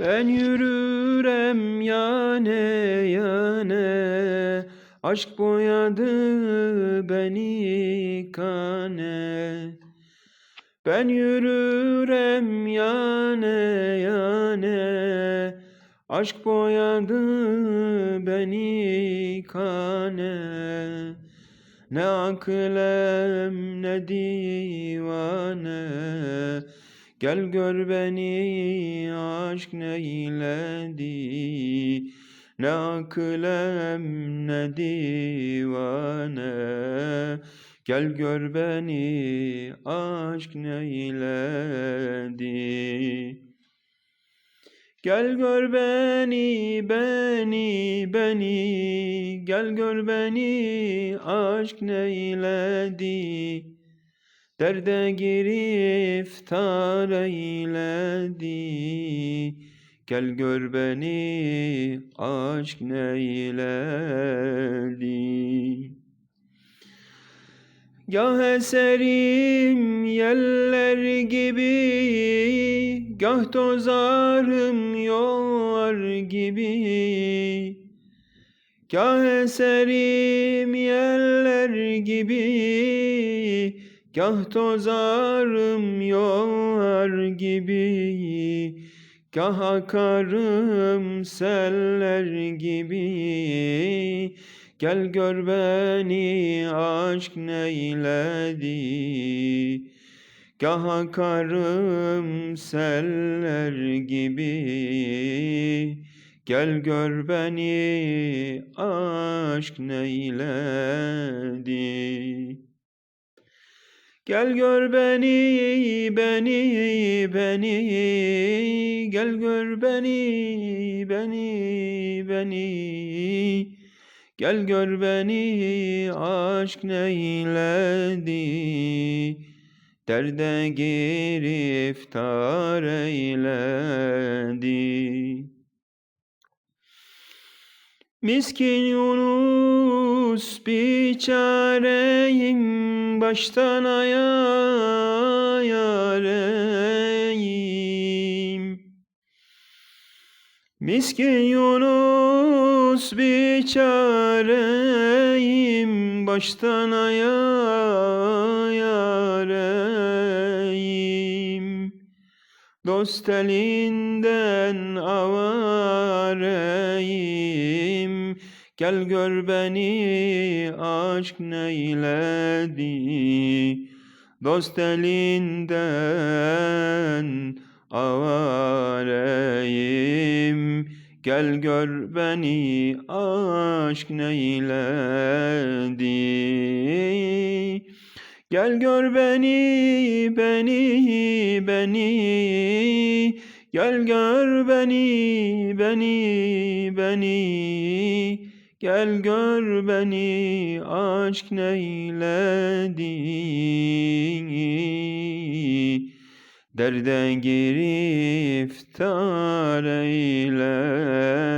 Ben yürürem yane yane Aşk boyadı beni kane. Ben yürürem yane yane Aşk boyadı beni kane. Ne aklem ne divane Gel gör beni aşk neyledi? Ne aklem ne divane? Gel gör beni aşk neyledi? Gel gör beni, beni, beni, gel gör beni, aşk neyledi? Derde giriftar eyledi. Gel gör beni, aşk neyledi? Gah eserim yeller gibi, gah tozarım yollar gibi. Gah eserim yeller gibi, gah tozarım yollar gibi. Gah akarım seller gibi. Gel gör beni aşk neyledi Gah akarım seller gibi Gel gör beni aşk neyledi Gel gör beni, beni, beni. Gel gör beni, beni, beni. Gel gör beni aşk neyledi? Derde giriftar eyledi. Miskin Yunus biçareyim Baştan ayareyim Miskin Yunus biçareyim Baştan ayareyim Dost elinden avareyim Gel gör beni aşk neyledi? Dost elinden avareyim. Gel gör beni aşk neyledi? Gel gör beni, beni, beni. Gel gör beni, beni, beni Gel gör beni aşk neyledi Derde giriftar eyledi